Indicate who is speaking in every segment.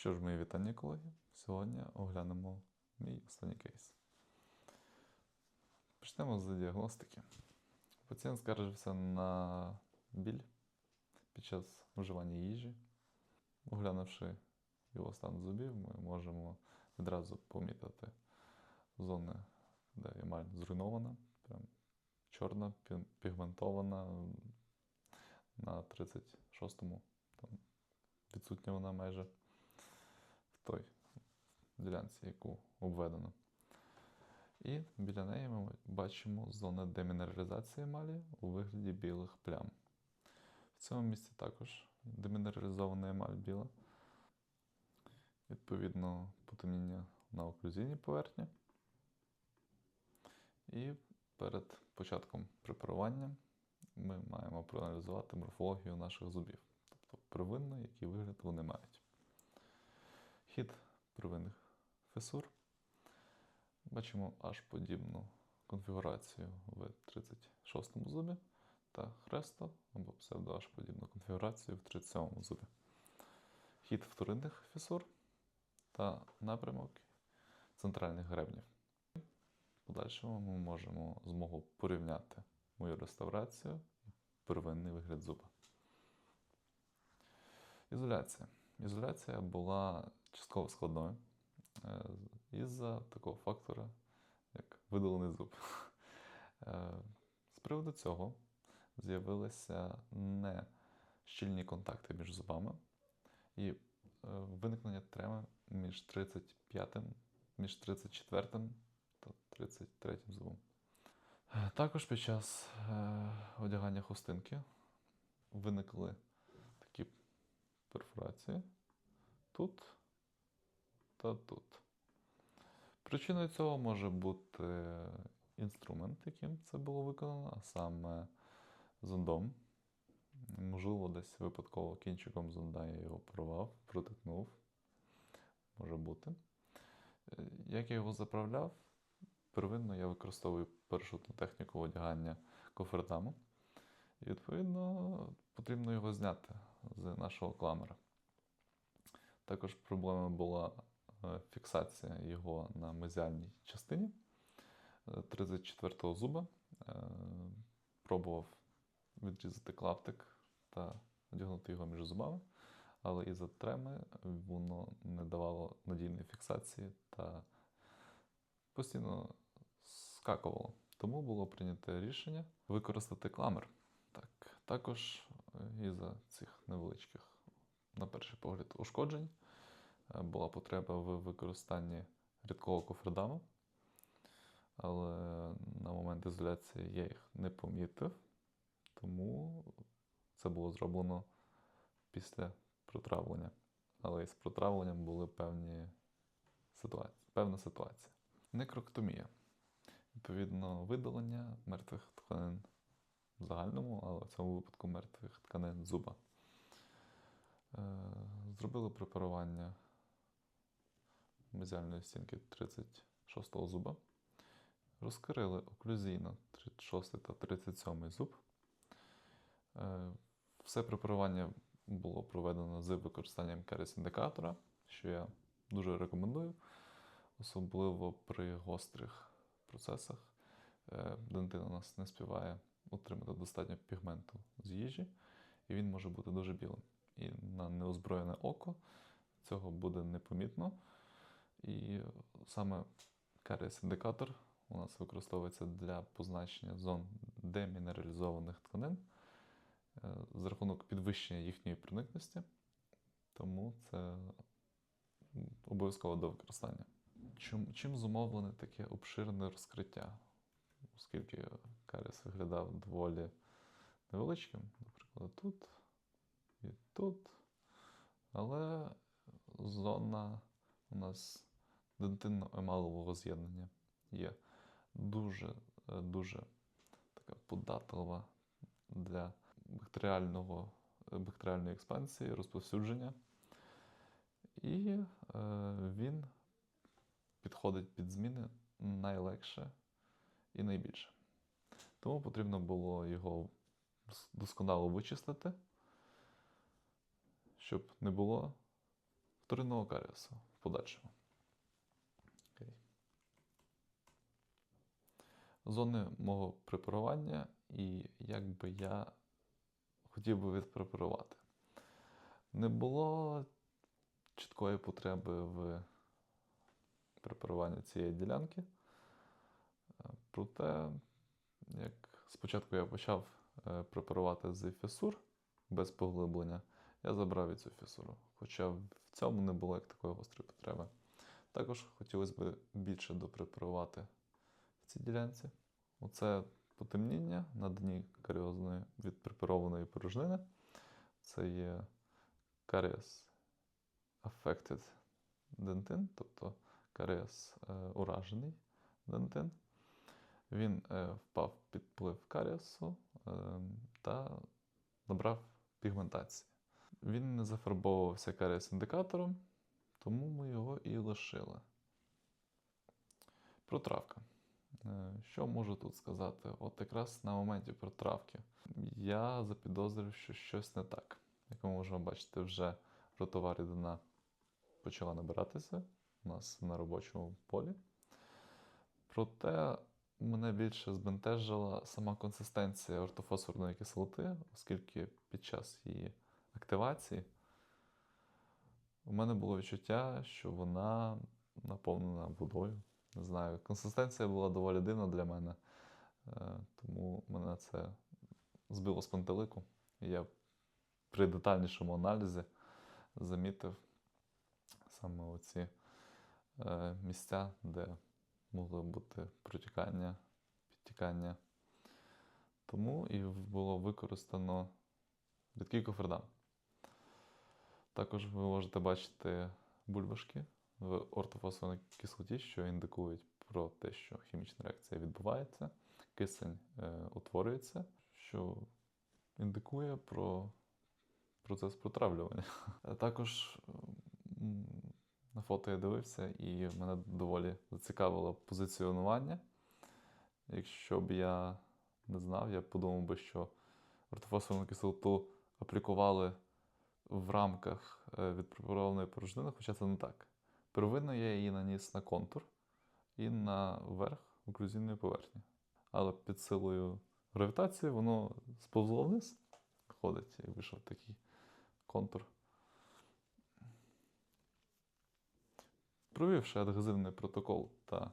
Speaker 1: Що ж, мої вітання, колеги. Сьогодні оглянемо мій останній кейс. Почнемо з діагностики. Пацієнт скаржився на біль під час вживання їжі. Оглянувши його стан зубів, ми можемо відразу помітити зони, де емаль зруйнована, прям чорна, пігментована. На 36-му там відсутня вона майже той ділянці, яку обведено. І біля неї ми бачимо зону демінералізації емалі у вигляді білих плям. В цьому місці також демінералізована емаль біла. Відповідно, потемніння на оклюзійній поверхні. І перед початком препарування ми маємо проаналізувати морфологію наших зубів, тобто первинно, який вигляд вони мають. Хід первинних фесур. Бачимо аж подібну конфігурацію в 36 зубі та хресто або псевдо аж подібну конфігурацію в 37-му зубі. Хід вторинних фісур та напрямок центральних гребнів. В подальшому ми можемо змогу порівняти мою реставрацію і первинний вигляд зуба. Ізоляція. Ізоляція була частково складною е, із-за такого фактора, як видалений зуб. Е, З приводу цього з'явилися не щільні контакти між зубами і е, виникнення треми між 35, між 34 та 33 зубом. Також під час одягання хустинки виникли перфорації тут та тут. Причиною цього може бути інструмент, яким це було виконано, а саме зондом. Можливо, десь випадково кінчиком зонда я його порвав, протикнув. Може бути. Е, Як я його заправляв, первинно я використовую парашутну техніку одягання кофертаму. І, відповідно, потрібно його зняти з нашого кламера. Також проблемою була е, фіксація його на мезіальній частині е, 34-го зуба. Е, Пробував відрізати клаптик та одягнути його між зубами, але із-за треми воно не давало надійної фіксації та постійно скакувало. Тому було прийнято рішення використати кламер. Так, також е, із-за цих невеличких, на перший погляд, ушкоджень е, була потреба в використанні рідкого кофердаму. Але на момент ізоляції я їх не помітив, тому це було зроблено після протравлення. Але із протравленням були певні ситуації, певна ситуація. Некроктомія. Відповідно, видалення мертвих тканин в загальному, але в цьому випадку мертвих тканин зуба. Е, Зробили препарування мезіальної стінки 36 зуба. Розкрили оклюзійно 36 та 37 зуб. Е, Все препарування було проведено з використанням керес-індикатора, що я дуже рекомендую, особливо при гострих процесах. Е, Дентин у нас не співає отримати достатньо пігменту з їжі, і він може бути дуже білим. І на неозброєне око цього буде непомітно. І саме карієс-індикатор у нас використовується для позначення зон демінералізованих тканин е, з рахунок підвищення їхньої проникності. Тому це обов'язково до використання. Чим, чим зумовлене таке обширне розкриття? Оскільки каріс виглядав доволі невеличким, наприклад, тут і тут. Але зона у нас дентинно-емалового з'єднання є дуже, е, така податлива для бактеріального, е, бактеріальної експансії, розповсюдження. І е, він підходить під зміни найлегше і найбільше. Тому потрібно було його досконало вичислити, щоб не було вторинного каріусу в подальшому. Окей. Зони мого препарування і як би я хотів би відпрепарувати. Не було чіткої потреби в препаруванні цієї ділянки. Проте, як спочатку я почав е, препарувати з фісур без поглиблення, я забрав і цю фісуру. Хоча в цьому не було як такої гострої потреби. Також хотілося б більше допрепарувати в цій ділянці. Оце потемніння на дні каріозної відпрепарованої порожнини. Це є карієс affected дентин, тобто карієс е, уражений дентин. Він е, впав під вплив карієсу е, та набрав пігментації. Він не зафарбовувався карієс індикатором, тому ми його і лишили. Протравка. Е, Що можу тут сказати? От якраз на моменті протравки я запідозрив, що щось не так. Як ми можемо бачити, вже ротова рідина почала набиратися у нас на робочому полі. Проте мене більше збентежила сама консистенція ортофосфорної кислоти, оскільки під час її активації у мене було відчуття, що вона наповнена водою. Не знаю, консистенція була доволі дивна для мене, е, тому мене це збило з пантелику. Я при детальнішому аналізі замітив саме оці е, місця, де могло бути протікання, підтікання. Тому і було використано рідкий кофердан. Також ви можете бачити бульбашки в ортофосфорній кислоті, що індикують про те, що хімічна реакція відбувається, кисень е, утворюється, що індикує про процес протравлювання. Також на фото я дивився, і мене доволі зацікавило позиціонування. Якщо б я не знав, я подумав би, що ортофосфорну кислоту аплікували в рамках е, відпрепарованої порожнини, хоча це не так. Первинно я її наніс на контур і на верх оклюзійної поверхні. Але під силою гравітації воно сповзло вниз, ходить, і вийшов такий контур. Провівши адгезивний протокол та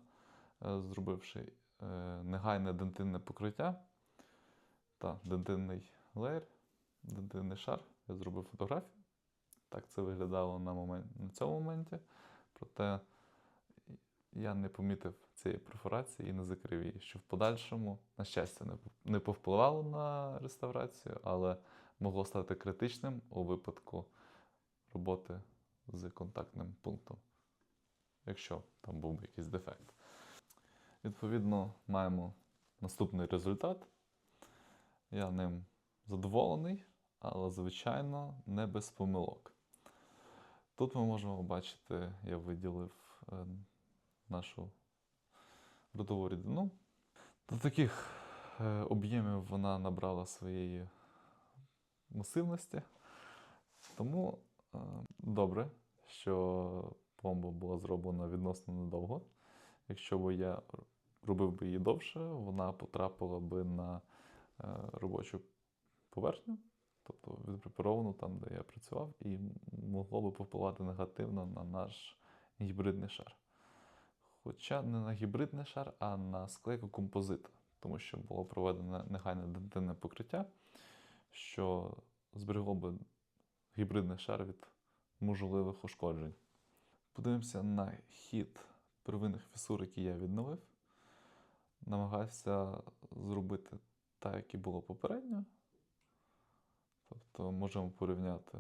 Speaker 1: е, зробивши е, негайне дентинне покриття та дентинний леєр, дентинний шар, я зробив фотографію. Так це виглядало на, момент, на цьому моменті. Проте я не помітив цієї перфорації і не закрив її, що в подальшому, на щастя, не, не повпливало на реставрацію, але могло стати критичним у випадку роботи з контактним пунктом, якщо там був би якийсь дефект. Відповідно, маємо наступний результат. Я ним задоволений, але, звичайно, не без помилок. Тут ми можемо бачити, я виділив е, нашу ротову рідину. До таких е, об'ємів вона набрала своєї масивності. Тому е, добре, що пломба була зроблена відносно недовго. Якщо б я робив би її довше, вона потрапила би на е, робочу поверхню, тобто відпрепаровану там, де я працював, і могло би повпливати негативно на наш гібридний шар. Хоча не на гібридний шар, а на склейку композита, тому що було проведено негайне дентинне покриття, що зберегло би гібридний шар від можливих ушкоджень. Подивимося на хід первинних фісур, які я відновив. Намагався зробити так, як і було попередньо. Тобто можемо порівняти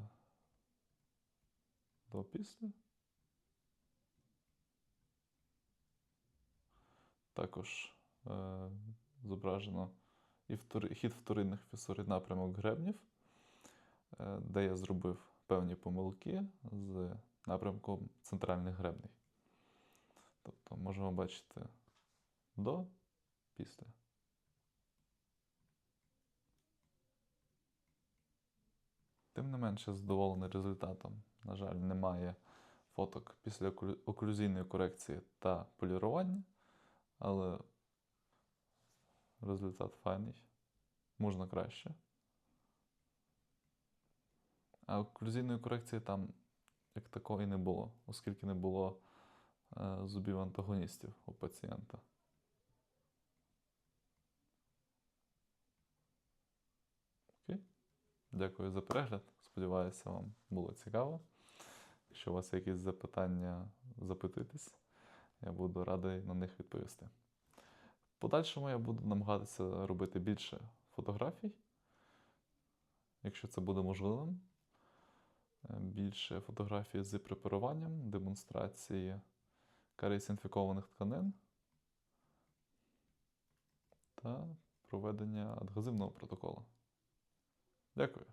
Speaker 1: до після. Також е, зображено і втори, хід вторинних фісур і напрямок гребнів, е, де я зробив певні помилки з напрямком центральних гребнів. Тобто можемо бачити до, після. Тим не менше, задоволений результатом. На жаль, немає фоток після оклю- оклюзійної корекції та полірування, але результат файний. Можна краще. А оклюзійної корекції там як такої не було, оскільки не було е, зубів антагоністів у пацієнта. Окей. Дякую за перегляд. Сподіваюся, вам було цікаво. Якщо у вас якісь запитання, запитуйтесь. Я буду радий на них відповісти. В подальшому я буду намагатися робити більше фотографій, якщо це буде можливим. Е, Більше фотографії з препаруванням, демонстрації карієс-інфікованих тканин та проведення адгезивного протоколу. Дякую.